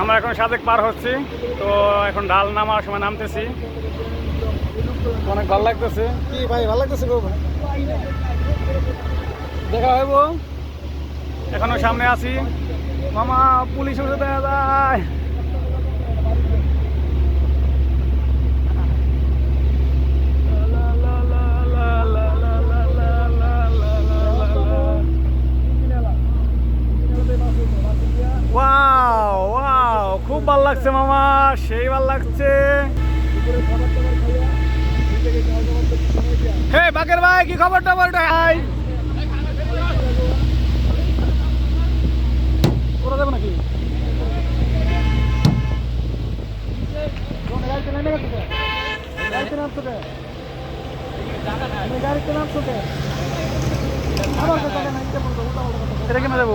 আমরা এখন সাদেক পার হচ্ছি। তো এখন ডাল নামার সময় নামতেছি। অনেক ভালো লাগতেছে। কি ভাই ভালো লাগতেছে গো দেখা হইব। এখনও সামনে আছি। মামা পুলিশ উঠে দেখা যায় লাগছে মামা, সেই ভালো লাগছে। হে, বাকের ভাই, কি খবর টবর? ভাই নাকি? এটা এটা কেন যাব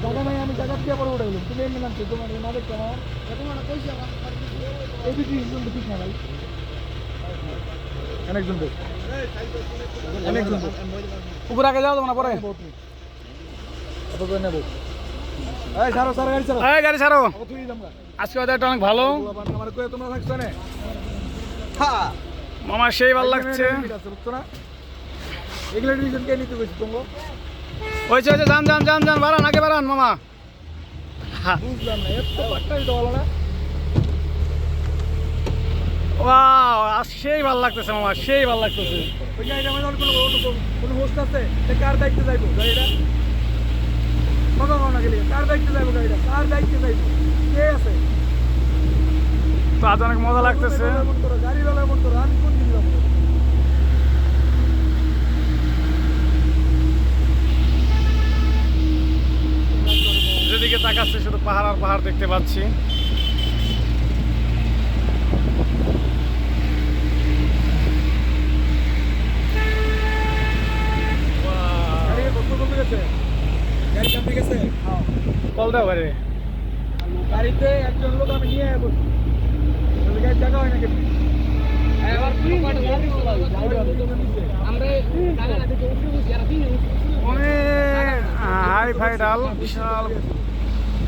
জায়গা নাই আমি জায়গা দিয়ে পরে উঠে গেলাম তুমি এমনি নামছো তোমার না দেখতে আমার এই দুটি ঠিক না ভাই অনেকজন অনেকজন উপরে আগে যাও তোমরা পরে। নেব। এই সারো সারো গাড়ি সারো এই গাড়ি ছাড়ো। আজকে ওয়েদারটা অনেক ভালো। হ্যাঁ মামা সেই ভালো লাগছে। এগুলো ডিভিশন কে নিতে গেছি তোমরা হয়েছে হয়েছে যান যান যান যান বাড়ান আগে বাড়ান মামা হ্যাঁ বুঝলাম না এত পাট্টা দিতে বলো না ওয়াও আজ সেই ভালো লাগতেছে মামা সেই ভালো লাগতেছে ওই গাড়িটা আমার কোনো কোনো- হোস্ট আছে কার দায়িত্বে যাইবো গাড়িটা কথা কও না গেলে কার দায়িত্বে যাইবো গাড়িটা কার দায়িত্বে যাইবো কে আছে তো আজ অনেক মজা লাগতেছে এমন করো গাড়ি বেলা এমন করো আমি কোন দিকে যাব যেদিকে তাকাচ্ছে শুধু পাহাড় আর পাহাড় দেখতে পাচ্ছি। কল দাও গাড়িতে একজন লোক আমি নিয়ে যাব তাহলে গাড়ি জায়গা হয় অনেক হাই ফাই ডাল বিশাল।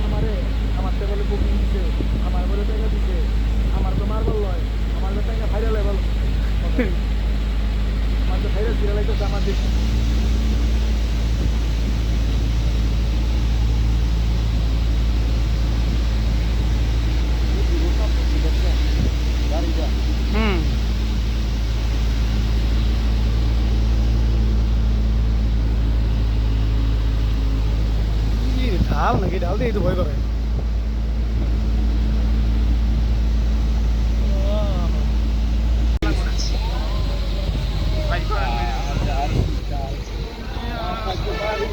লাগবা আমারে আমার তো বলে বুকিং দিছে আমার বলে টাকা দিছে আমার তো মার্বল লয় আমার তো টাকা ফাইনাল লেভেল আমার তো ভাইরাল সিরিয়াল আমার দিচ্ছে ঢাল নাকি? ঢাল দিয়ে তো ভয় করে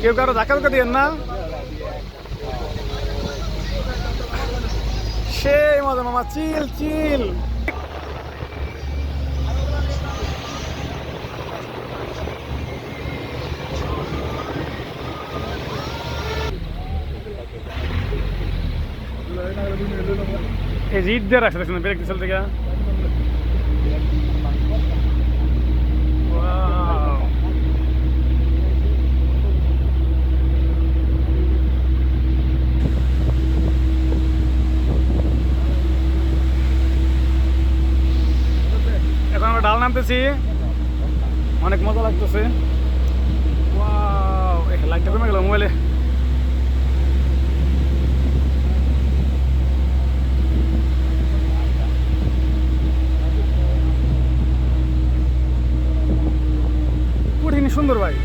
কেউ কারও ধাক্কা ধাক্কা দিয়েন না? সেই মজা মামা, চিল চিল। এই রিড দিয়ে রাখছে, দেখছেন ব্রেক দিছিল থেকে. এখন আমরা ডাল নামতেছি। অনেক মজা লাগতেছে ওয়াও এই লাইটটা কমে গেল মোবাইলে কঠিন সুন্দর ভাই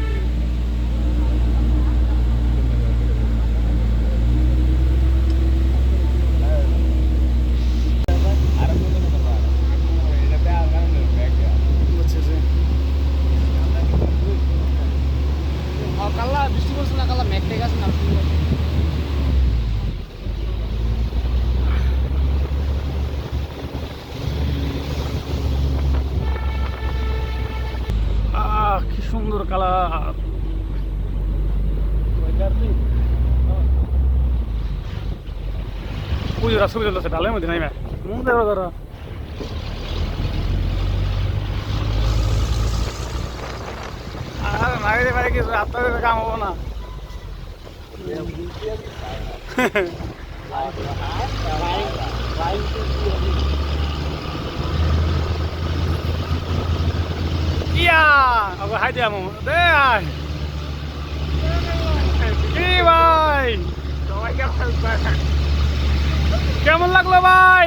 বুঝছি সুন্দর কালার পুজোরা ছবি তুলতেছে ডালের মধ্যে নাইমা। মন দেখো ধরো। আর মাগে পারে কিছু আপনাদের কাম হব না। ইয়া ওকে হাই দিয়া মো দে আয় কি ভাই? কেমন লাগল ভাই?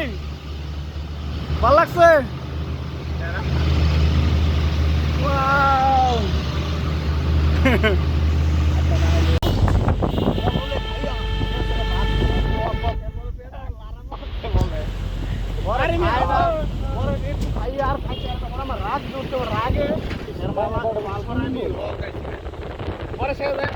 ভালো লাগছে? Wow! Bora, Bora, Bora, Bora,